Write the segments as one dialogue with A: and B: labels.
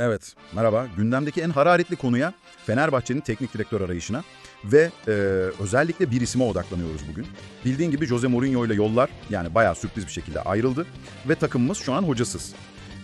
A: Evet, merhaba. Gündemdeki en hararetli konuya Fenerbahçe'nin teknik direktör arayışına ve e, özellikle bir isime odaklanıyoruz bugün. Bildiğin gibi Jose Mourinho ile yollar yani bayağı sürpriz bir şekilde ayrıldı ve takımımız şu an hocasız.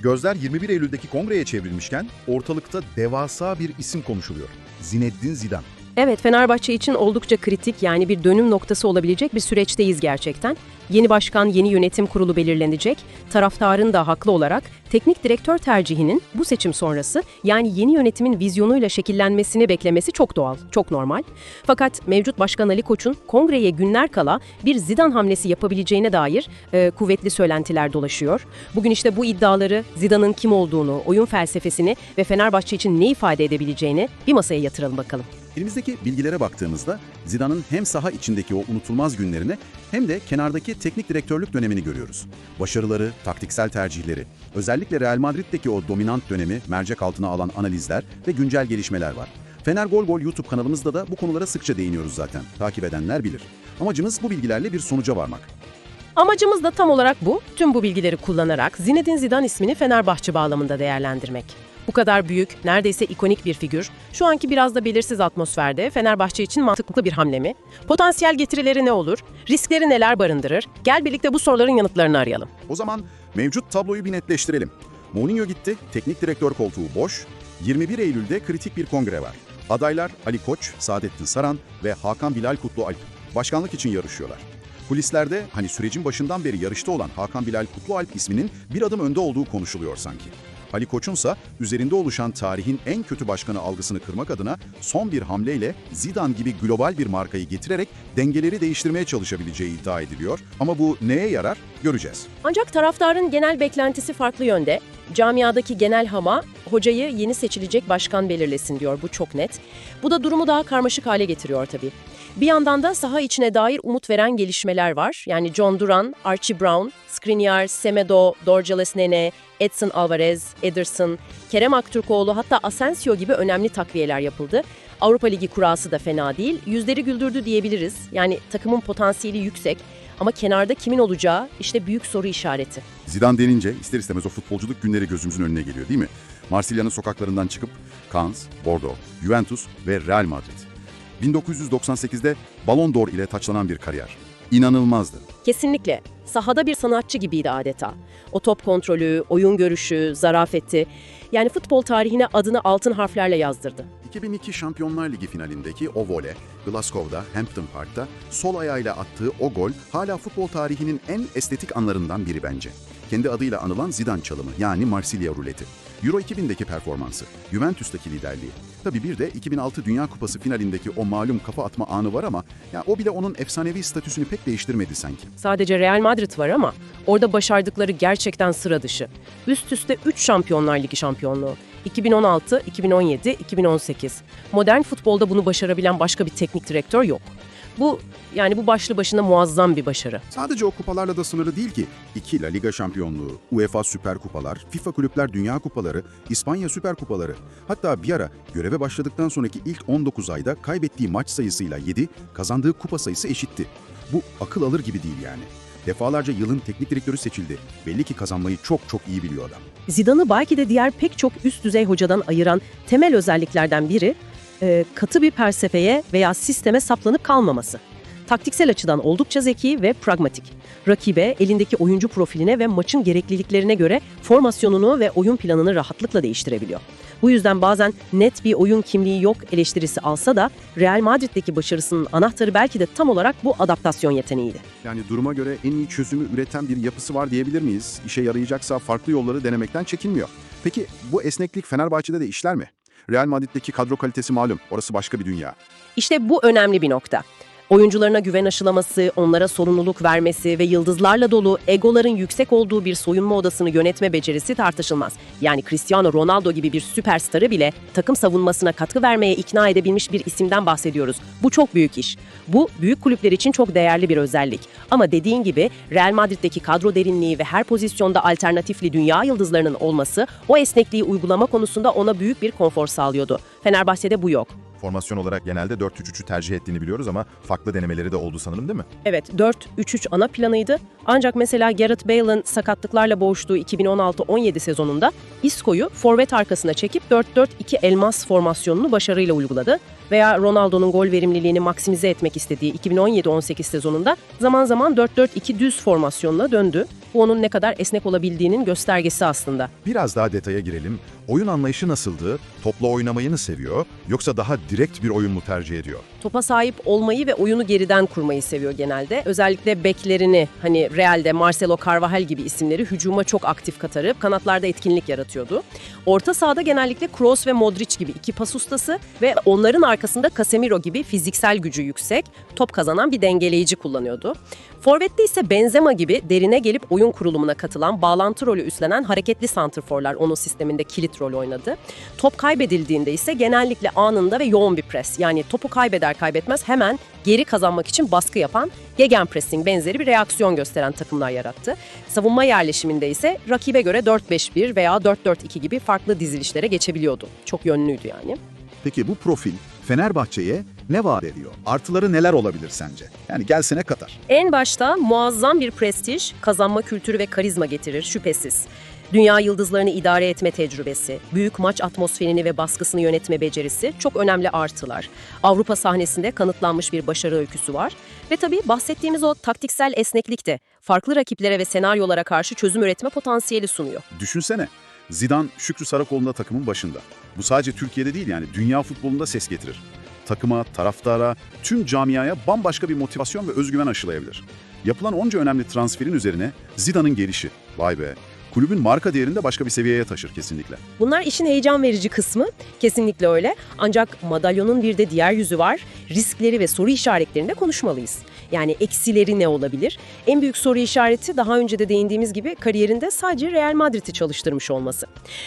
A: Gözler 21 Eylül'deki kongreye çevrilmişken ortalıkta devasa bir isim konuşuluyor. Zinedine Zidane.
B: Evet, Fenerbahçe için oldukça kritik yani bir dönüm noktası olabilecek bir süreçteyiz gerçekten. Yeni başkan, yeni yönetim kurulu belirlenecek. Taraftarın da haklı olarak teknik direktör tercihinin bu seçim sonrası yani yeni yönetimin vizyonuyla şekillenmesini beklemesi çok doğal, çok normal. Fakat mevcut başkan Ali Koç'un kongreye günler kala bir Zidane hamlesi yapabileceğine dair e, kuvvetli söylentiler dolaşıyor. Bugün işte bu iddiaları, Zidane'ın kim olduğunu, oyun felsefesini ve Fenerbahçe için ne ifade edebileceğini bir masaya yatıralım bakalım.
A: Elimizdeki bilgilere baktığımızda Zidane'ın hem saha içindeki o unutulmaz günlerini hem de kenardaki teknik direktörlük dönemini görüyoruz. Başarıları, taktiksel tercihleri, özellikle Real Madrid'deki o dominant dönemi mercek altına alan analizler ve güncel gelişmeler var. Fener Gol Gol YouTube kanalımızda da bu konulara sıkça değiniyoruz zaten. Takip edenler bilir. Amacımız bu bilgilerle bir sonuca varmak.
B: Amacımız da tam olarak bu. Tüm bu bilgileri kullanarak Zinedine Zidane ismini Fenerbahçe bağlamında değerlendirmek. Bu kadar büyük, neredeyse ikonik bir figür, şu anki biraz da belirsiz atmosferde Fenerbahçe için mantıklı bir hamle mi? Potansiyel getirileri ne olur? Riskleri neler barındırır? Gel birlikte bu soruların yanıtlarını arayalım.
A: O zaman mevcut tabloyu bir netleştirelim. Mourinho gitti, teknik direktör koltuğu boş. 21 Eylül'de kritik bir kongre var. Adaylar Ali Koç, Saadettin Saran ve Hakan Bilal Kutlualp başkanlık için yarışıyorlar. Kulislerde hani sürecin başından beri yarışta olan Hakan Bilal Kutlualp isminin bir adım önde olduğu konuşuluyor sanki. Ali Koç'unsa üzerinde oluşan tarihin en kötü başkanı algısını kırmak adına son bir hamleyle Zidane gibi global bir markayı getirerek dengeleri değiştirmeye çalışabileceği iddia ediliyor. Ama bu neye yarar göreceğiz.
B: Ancak taraftarın genel beklentisi farklı yönde. Camiadaki genel hama, hocayı yeni seçilecek başkan belirlesin diyor. Bu çok net. Bu da durumu daha karmaşık hale getiriyor tabii. Bir yandan da saha içine dair umut veren gelişmeler var. Yani John Duran, Archie Brown, Skriniar, Semedo, Dorjales Nene, Edson Alvarez, Ederson, Kerem Aktürkoğlu hatta Asensio gibi önemli takviyeler yapıldı. Avrupa Ligi kurası da fena değil. Yüzleri güldürdü diyebiliriz. Yani takımın potansiyeli yüksek ama kenarda kimin olacağı işte büyük soru işareti.
A: Zidane denince ister istemez o futbolculuk günleri gözümüzün önüne geliyor değil mi? Marsilya'nın sokaklarından çıkıp Cannes, Bordeaux, Juventus ve Real Madrid. 1998'de Ballon d'Or ile taçlanan bir kariyer. İnanılmazdı.
B: Kesinlikle. Sahada bir sanatçı gibiydi adeta. O top kontrolü, oyun görüşü, zarafeti. Yani futbol tarihine adını altın harflerle yazdırdı.
A: 2002 Şampiyonlar Ligi finalindeki o vole, Glasgow'da, Hampton Park'ta sol ayağıyla attığı o gol hala futbol tarihinin en estetik anlarından biri bence. Kendi adıyla anılan Zidane çalımı yani Marsilya ruleti. Euro 2000'deki performansı, Juventus'taki liderliği. Tabii bir de 2006 Dünya Kupası finalindeki o malum kafa atma anı var ama ya o bile onun efsanevi statüsünü pek değiştirmedi sanki.
B: Sadece Real Madrid var ama orada başardıkları gerçekten sıra dışı. Üst üste 3 Şampiyonlar Ligi şampiyonluğu. 2016, 2017, 2018. Modern futbolda bunu başarabilen başka bir teknik direktör yok. Bu yani bu başlı başına muazzam bir başarı.
A: Sadece o kupalarla da sınırlı değil ki. İki La Liga şampiyonluğu, UEFA Süper Kupalar, FIFA Kulüpler Dünya Kupaları, İspanya Süper Kupaları. Hatta bir ara göreve başladıktan sonraki ilk 19 ayda kaybettiği maç sayısıyla 7, kazandığı kupa sayısı eşitti. Bu akıl alır gibi değil yani. Defalarca yılın teknik direktörü seçildi. Belli ki kazanmayı çok çok iyi biliyor adam.
B: Zidane'ı belki de diğer pek çok üst düzey hocadan ayıran temel özelliklerden biri e, katı bir felsefeye veya sisteme saplanıp kalmaması. Taktiksel açıdan oldukça zeki ve pragmatik. Rakibe, elindeki oyuncu profiline ve maçın gerekliliklerine göre formasyonunu ve oyun planını rahatlıkla değiştirebiliyor. Bu yüzden bazen net bir oyun kimliği yok eleştirisi alsa da Real Madrid'deki başarısının anahtarı belki de tam olarak bu adaptasyon yeteneğiydi.
A: Yani duruma göre en iyi çözümü üreten bir yapısı var diyebilir miyiz? İşe yarayacaksa farklı yolları denemekten çekinmiyor. Peki bu esneklik Fenerbahçe'de de işler mi? Real Madrid'deki kadro kalitesi malum. Orası başka bir dünya.
B: İşte bu önemli bir nokta. Oyuncularına güven aşılaması, onlara sorumluluk vermesi ve yıldızlarla dolu egoların yüksek olduğu bir soyunma odasını yönetme becerisi tartışılmaz. Yani Cristiano Ronaldo gibi bir süperstarı bile takım savunmasına katkı vermeye ikna edebilmiş bir isimden bahsediyoruz. Bu çok büyük iş. Bu büyük kulüpler için çok değerli bir özellik. Ama dediğin gibi Real Madrid'deki kadro derinliği ve her pozisyonda alternatifli dünya yıldızlarının olması o esnekliği uygulama konusunda ona büyük bir konfor sağlıyordu. Fenerbahçe'de bu yok.
C: Formasyon olarak genelde 4-3-3'ü tercih ettiğini biliyoruz ama farklı denemeleri de oldu sanırım değil mi?
B: Evet 4-3-3 ana planıydı. Ancak mesela Gareth Bale'ın sakatlıklarla boğuştuğu 2016-17 sezonunda Isco'yu forvet arkasına çekip 4-4-2 elmas formasyonunu başarıyla uyguladı. Veya Ronaldo'nun gol verimliliğini maksimize etmek istediği 2017-18 sezonunda zaman zaman 4-4-2 düz formasyonuna döndü. Bu onun ne kadar esnek olabildiğinin göstergesi aslında.
C: Biraz daha detaya girelim. Oyun anlayışı nasıldı? Topla oynamayı mı seviyor? Yoksa daha direkt bir oyun mu tercih ediyor?
B: Topa sahip olmayı ve oyunu geriden kurmayı seviyor genelde. Özellikle beklerini hani Real'de Marcelo Carvajal gibi isimleri hücuma çok aktif katarıp kanatlarda etkinlik yaratıyordu. Orta sahada genellikle Kroos ve Modric gibi iki pas ustası ve onların arkasında Casemiro gibi fiziksel gücü yüksek, top kazanan bir dengeleyici kullanıyordu. Forvet'te ise Benzema gibi derine gelip oyun kurulumuna katılan, bağlantı rolü üstlenen hareketli santrforlar onun sisteminde kilit rol oynadı. Top kaybedildiğinde ise genellikle anında ve yoğun bir pres. Yani topu kaybeder kaybetmez hemen geri kazanmak için baskı yapan gegenpressing benzeri bir reaksiyon gösteren takımlar yarattı. Savunma yerleşiminde ise rakibe göre 4-5-1 veya 4-4-2 gibi farklı dizilişlere geçebiliyordu. Çok yönlüydü yani.
A: Peki bu profil Fenerbahçe'ye ne vaat ediyor? Artıları neler olabilir sence? Yani gelsene Katar.
B: En başta muazzam bir prestij, kazanma kültürü ve karizma getirir şüphesiz. Dünya yıldızlarını idare etme tecrübesi, büyük maç atmosferini ve baskısını yönetme becerisi çok önemli artılar. Avrupa sahnesinde kanıtlanmış bir başarı öyküsü var. Ve tabii bahsettiğimiz o taktiksel esneklik de farklı rakiplere ve senaryolara karşı çözüm üretme potansiyeli sunuyor.
A: Düşünsene. Zidane Şükrü Sarakoğlu'nda takımın başında. Bu sadece Türkiye'de değil yani dünya futbolunda ses getirir. Takıma, taraftara, tüm camiaya bambaşka bir motivasyon ve özgüven aşılayabilir. Yapılan onca önemli transferin üzerine Zidane'ın gelişi. Vay be. Kulübün marka değerini de başka bir seviyeye taşır kesinlikle.
B: Bunlar işin heyecan verici kısmı. Kesinlikle öyle. Ancak madalyonun bir de diğer yüzü var. Riskleri ve soru işaretlerini de konuşmalıyız. Yani eksileri ne olabilir? En büyük soru işareti daha önce de değindiğimiz gibi kariyerinde sadece Real Madrid'i çalıştırmış olması.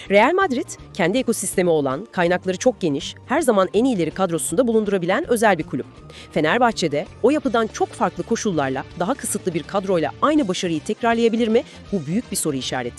B: Real Madrid kendi ekosistemi olan, kaynakları çok geniş, her zaman en iyileri kadrosunda bulundurabilen özel bir kulüp. Fenerbahçe'de o yapıdan çok farklı koşullarla, daha kısıtlı bir kadroyla aynı başarıyı tekrarlayabilir mi? Bu büyük bir soru işareti.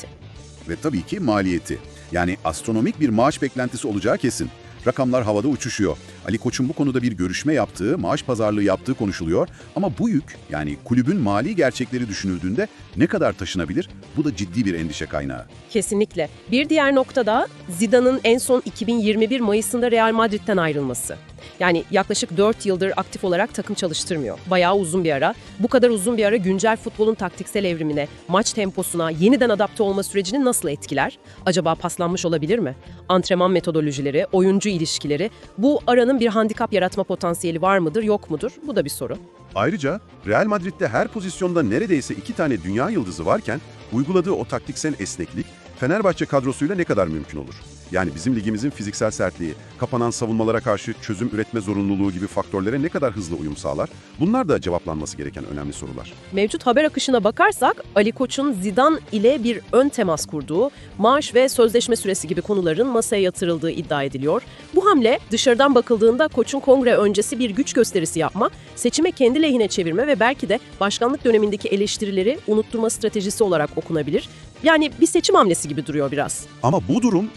A: Ve tabii ki maliyeti. Yani astronomik bir maaş beklentisi olacağı kesin. Rakamlar havada uçuşuyor. Ali Koç'un bu konuda bir görüşme yaptığı, maaş pazarlığı yaptığı konuşuluyor. Ama bu yük, yani kulübün mali gerçekleri düşünüldüğünde ne kadar taşınabilir? Bu da ciddi bir endişe kaynağı.
B: Kesinlikle. Bir diğer nokta da Zidane'ın en son 2021 Mayıs'ında Real Madrid'den ayrılması. Yani yaklaşık 4 yıldır aktif olarak takım çalıştırmıyor. Bayağı uzun bir ara. Bu kadar uzun bir ara güncel futbolun taktiksel evrimine, maç temposuna, yeniden adapte olma sürecini nasıl etkiler? Acaba paslanmış olabilir mi? Antrenman metodolojileri, oyuncu ilişkileri, bu aranın bir handikap yaratma potansiyeli var mıdır, yok mudur? Bu da bir soru.
D: Ayrıca Real Madrid'de her pozisyonda neredeyse iki tane dünya yıldızı varken uyguladığı o taktiksel esneklik Fenerbahçe kadrosuyla ne kadar mümkün olur? Yani bizim ligimizin fiziksel sertliği, kapanan savunmalara karşı çözüm üretme zorunluluğu gibi faktörlere ne kadar hızlı uyum sağlar? Bunlar da cevaplanması gereken önemli sorular.
B: Mevcut haber akışına bakarsak Ali Koç'un Zidane ile bir ön temas kurduğu, maaş ve sözleşme süresi gibi konuların masaya yatırıldığı iddia ediliyor. Bu hamle dışarıdan bakıldığında Koç'un kongre öncesi bir güç gösterisi yapma, seçime kendi lehine çevirme ve belki de başkanlık dönemindeki eleştirileri unutturma stratejisi olarak okunabilir. Yani bir seçim hamlesi gibi duruyor biraz.
A: Ama bu durum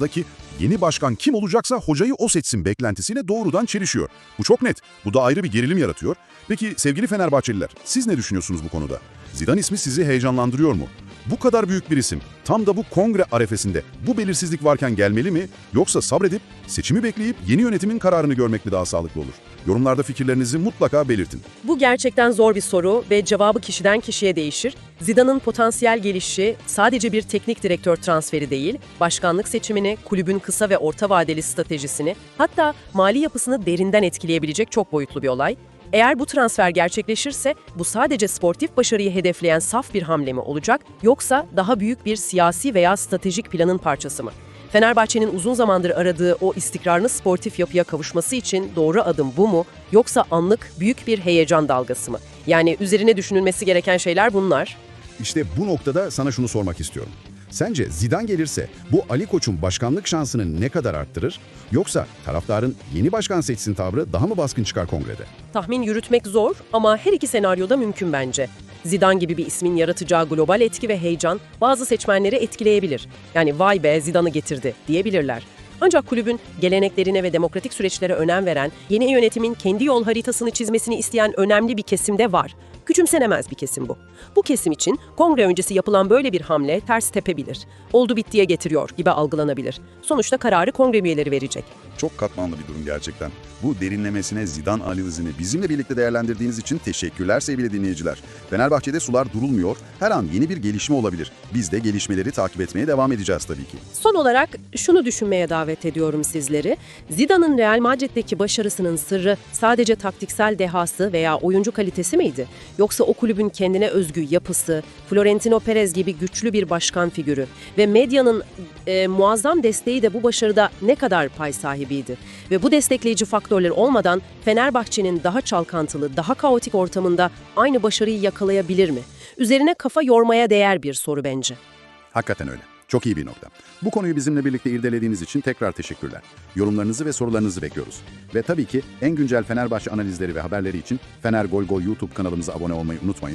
A: camiadaki yeni başkan kim olacaksa hocayı o seçsin beklentisiyle doğrudan çelişiyor. Bu çok net. Bu da ayrı bir gerilim yaratıyor. Peki sevgili Fenerbahçeliler, siz ne düşünüyorsunuz bu konuda? Zidane ismi sizi heyecanlandırıyor mu? Bu kadar büyük bir isim, tam da bu kongre arefesinde bu belirsizlik varken gelmeli mi? Yoksa sabredip, seçimi bekleyip yeni yönetimin kararını görmek mi daha sağlıklı olur? Yorumlarda fikirlerinizi mutlaka belirtin.
B: Bu gerçekten zor bir soru ve cevabı kişiden kişiye değişir. Zidane'ın potansiyel gelişi sadece bir teknik direktör transferi değil, başkanlık seçimini, kulübün kısa ve orta vadeli stratejisini, hatta mali yapısını derinden etkileyebilecek çok boyutlu bir olay. Eğer bu transfer gerçekleşirse bu sadece sportif başarıyı hedefleyen saf bir hamle mi olacak yoksa daha büyük bir siyasi veya stratejik planın parçası mı? Fenerbahçe'nin uzun zamandır aradığı o istikrarlı sportif yapıya kavuşması için doğru adım bu mu yoksa anlık büyük bir heyecan dalgası mı? Yani üzerine düşünülmesi gereken şeyler bunlar.
A: İşte bu noktada sana şunu sormak istiyorum. Sence Zidane gelirse bu Ali Koç'un başkanlık şansını ne kadar arttırır? Yoksa taraftarın yeni başkan seçsin tavrı daha mı baskın çıkar kongrede?
B: Tahmin yürütmek zor ama her iki senaryoda mümkün bence. Zidane gibi bir ismin yaratacağı global etki ve heyecan bazı seçmenleri etkileyebilir. Yani vay be Zidane'ı getirdi diyebilirler. Ancak kulübün geleneklerine ve demokratik süreçlere önem veren, yeni yönetimin kendi yol haritasını çizmesini isteyen önemli bir kesim de var. Küçümsenemez bir kesim bu. Bu kesim için kongre öncesi yapılan böyle bir hamle ters tepebilir. Oldu bittiye getiriyor gibi algılanabilir. Sonuçta kararı kongre üyeleri verecek.
A: Çok katmanlı bir durum gerçekten. Bu derinlemesine Zidane analizini bizimle birlikte değerlendirdiğiniz için teşekkürler sevgili dinleyiciler. Fenerbahçe'de sular durulmuyor, her an yeni bir gelişme olabilir. Biz de gelişmeleri takip etmeye devam edeceğiz tabii ki.
B: Son olarak şunu düşünmeye davet ediyorum sizleri. Zidane'ın Real Madrid'deki başarısının sırrı sadece taktiksel dehası veya oyuncu kalitesi miydi? Yoksa o kulübün kendine özgü yapısı, Florentino Perez gibi güçlü bir başkan figürü ve medyanın e, muazzam desteği de bu başarıda ne kadar pay sahibiydi? Ve bu destekleyici faktörler olmadan Fenerbahçe'nin daha çalkantılı, daha kaotik ortamında aynı başarıyı yakalayabilir mi? Üzerine kafa yormaya değer bir soru bence.
A: Hakikaten öyle. Çok iyi bir nokta. Bu konuyu bizimle birlikte irdelediğiniz için tekrar teşekkürler. Yorumlarınızı ve sorularınızı bekliyoruz. Ve tabii ki en güncel Fenerbahçe analizleri ve haberleri için Fener Gol Gol YouTube kanalımıza abone olmayı unutmayın.